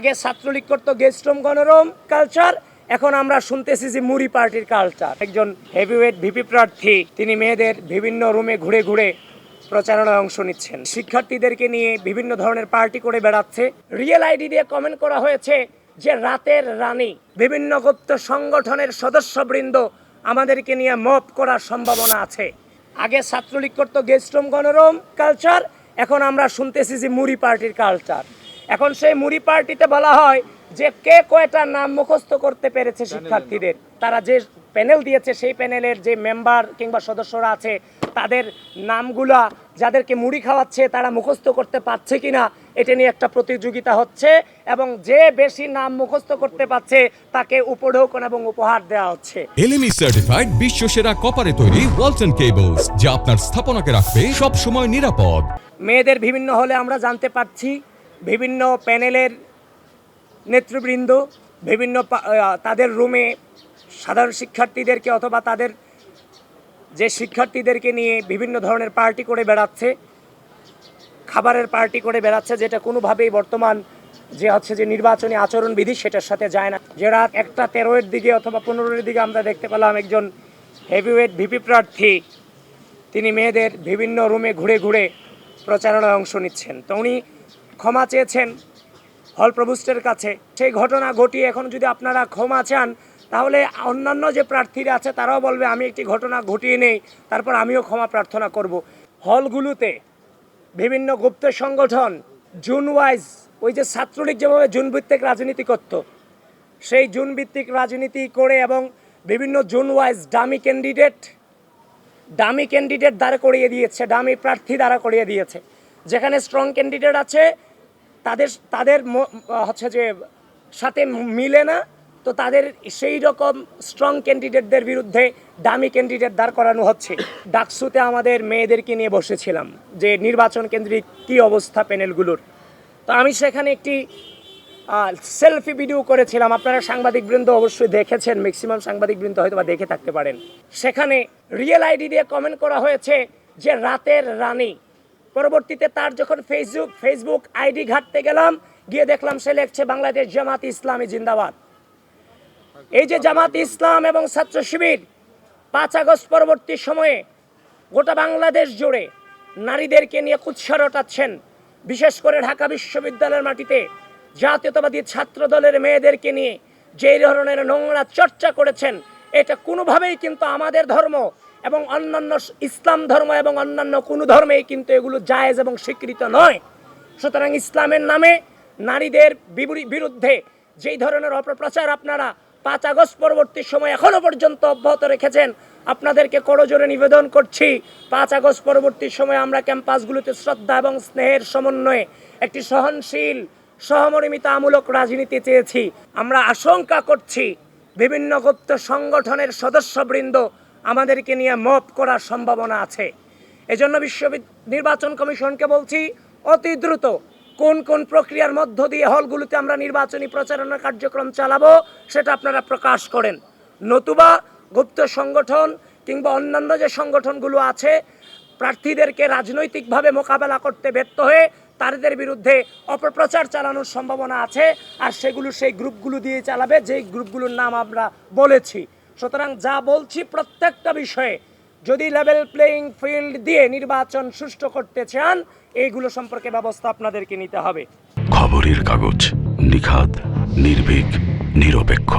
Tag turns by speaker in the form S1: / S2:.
S1: আগে ছাত্রলীগ করতো guest room গণরম culture এখন আমরা শুনতেছি যে মুড়ি পার্টির কালচার একজন হেভিওয়েট ভিপি প্রার্থী, তিনি মেয়েদের বিভিন্ন রুমে ঘুরে ঘুরে প্রচারণায় অংশ নিচ্ছেন। শিক্ষার্থীদেরকে নিয়ে বিভিন্ন ধরনের পার্টি করে বেড়াচ্ছে। রিয়েল আইডি দিয়ে কমেন্ট করা হয়েছে যে রাতের রানী, বিভিন্ন গুপ্ত সংগঠনের সদস্যবৃন্দ আমাদেরকে নিয়ে মপ করার সম্ভাবনা আছে। আগে ছাত্রলীগ করতো গেস্টরুম গণরম কালচার এখন আমরা শুনতেছি যে মুড়ি পার্টির কালচার এখন সেই মুড়ি পার্টিতে বলা হয় যে কে কয়টা নাম মুখস্থ করতে পেরেছে শিক্ষার্থীদের। তারা যে প্যানেল দিয়েছে সেই প্যানেলের যে মেম্বার কিংবা সদস্যরা আছে তাদের নামগুলা যাদেরকে মুড়ি খাওয়াচ্ছে তারা মুখস্থ করতে পারছে কিনা এটা নিয়ে একটা প্রতিযোগিতা হচ্ছে এবং যে বেশি নাম মুখস্থ করতে পারছে তাকে উপঢৌকন এবং উপহার দেওয়া হচ্ছে।
S2: এলএমই সার্টিফাইড বিশ্ব সেরা কপারে তৈরি ওয়ালটন কেবলস যা আপনার স্থাপনাকে রাখবে সব সময় নিরাপদ।
S1: মেয়েদের বিভিন্ন হলে আমরা জানতে পারছি বিভিন্ন প্যানেলের নেতৃবৃন্দ, বিভিন্ন তাদের রুমে সাধারণ শিক্ষার্থীদেরকে অথবা তাদের যে শিক্ষার্থীদেরকে নিয়ে বিভিন্ন ধরনের পার্টি করে বেড়াচ্ছে, খাবারের পার্টি করে বেড়াচ্ছে, যেটা কোনোভাবেই বর্তমান যে হচ্ছে যে নির্বাচনী আচরণবিধি সেটার সাথে যায় না। যে রাত একটা তেরোয়ের দিকে অথবা পনেরোর দিকে আমরা দেখতে পেলাম একজন হেভিওয়েট ভিপি প্রার্থী, তিনি মেয়েদের বিভিন্ন রুমে ঘুরে ঘুরে প্রচারণায় অংশ নিচ্ছেন। তো উনি ক্ষমা চেয়েছেন হল প্রভুষ্টের কাছে। সেই ঘটনা ঘটিয়ে এখন যদি আপনারা ক্ষমা চান, তাহলে অন্যান্য যে প্রার্থীরা আছে, তারাও বলবে, আমি একটি ঘটনা ঘটিয়ে নেই, তারপর আমিও ক্ষমা প্রার্থনা করব। হলগুলোতে বিভিন্ন গুপ্ত সংগঠন জুন ওয়াইজ ওই যে ছাত্রলীগ যেভাবে জুন ভিত্তিক রাজনীতি করত, সেই জুন ভিত্তিক রাজনীতি করে এবং বিভিন্ন zone wise dummy candidate dummy candidate দাঁড়া করিয়ে দিয়েছে, ডামি প্রার্থী দাঁড়া করিয়ে দিয়েছে। যেখানে স্ট্রং ক্যান্ডিডেট আছে তাদের তাদের হচ্ছে যে সাথে মিলে না, তো তাদের সেই রকম স্ট্রং ক্যান্ডিডেটদের বিরুদ্ধে দামি ক্যান্ডিডেট দাঁড় করানো হচ্ছে। ডাকসুতে আমাদের মেয়েদেরকে নিয়ে বসেছিলাম যে নির্বাচন কেন্দ্রিক কী অবস্থা প্যানেলগুলোর। তো আমি সেখানে একটি সেলফি ভিডিও করেছিলাম। আপনারা সাংবাদিকবৃন্দ অবশ্যই দেখেছেন ম্যাক্সিমাম সাংবাদিকবৃন্দ হয়তো বা দেখে থাকতে পারেন। সেখানে রিয়েল আইডি দিয়ে কমেন্ট করা হয়েছে যে রাতের রানী পরবর্তীতে তার যখন ফেসবুক ফেসবুক আইডি ঘাটতে গেলাম, গিয়ে দেখলাম সে লেখছে বাংলাদেশ জামাত ইসলামী জিন্দাবাদ। এই যে জামাত ইসলাম এবং ছাত্র শিবির, পাঁচ আগস্ট পরবর্তী সময়ে গোটা বাংলাদেশ জুড়ে নারীদেরকে নিয়ে কুৎসা রটাচ্ছেন। বিশেষ করে ঢাকা বিশ্ববিদ্যালয়ের মাটিতে জাতীয়তাবাদী ছাত্র দলের মেয়েদেরকে নিয়ে যেই ধরনের নোংরা চর্চা করেছেন, এটা কোনোভাবেই কিন্তু আমাদের ধর্ম এবং অন্যান্য ইসলাম ধর্ম এবং অন্যান্য কোনো ধর্মেই কিন্তু এগুলো জায়েজ এবং স্বীকৃত নয়। সুতরাং ইসলামের নামে নারীদের বিরুদ্ধে যেই ধরনের অপপ্রচার আপনারা পাঁচ আগস্ট পরবর্তী সময় এখনও পর্যন্ত অব্যাহত রেখেছেন, আপনাদেরকে করজোরে নিবেদন করছি, পাঁচ আগস্ট পরবর্তী সময় আমরা ক্যাম্পাসগুলোতে শ্রদ্ধা এবং স্নেহের সমন্বয়ে একটি সহনশীল, সহমর্মিতামূলক রাজনীতি চেয়েছি। আমরা আশঙ্কা করছি বিভিন্ন গুপ্ত সংগঠনের সদস্যবৃন্দ আমাদেরকে নিয়ে মপ করার সম্ভাবনা আছে। এজন্য বিশ্ববিদ নির্বাচন কমিশনকে বলছি, অতি দ্রুত কোন কোন প্রক্রিয়ার মধ্য দিয়ে হলগুলোতে আমরা নির্বাচনী প্রচারণা কার্যক্রম চালাবো, সেটা আপনারা প্রকাশ করেন। নতুবা গুপ্ত সংগঠন কিংবা অন্যান্য যে সংগঠনগুলো আছে, প্রার্থীদেরকে রাজনৈতিকভাবে মোকাবেলা করতে ব্যর্থ হয়ে তাদের বিরুদ্ধে অপপ্রচার চালানোর সম্ভাবনা আছে, আর সেগুলো সেই গ্রুপগুলো দিয়ে চালাবে, যেই গ্রুপগুলোর নাম আমরা বলেছি। সুতরাং যা বলছি প্রত্যেকটা বিষয়ে, যদি লেভেল প্লেয়িং ফিল্ড দিয়ে নির্বাচন সুষ্ঠু করতে চান, এইগুলো সম্পর্কে ব্যবস্থা আপনাদেরকে নিতে হবে।
S3: খবরের কাগজ নিখাদ, নির্ভীক, নিরপেক্ষ।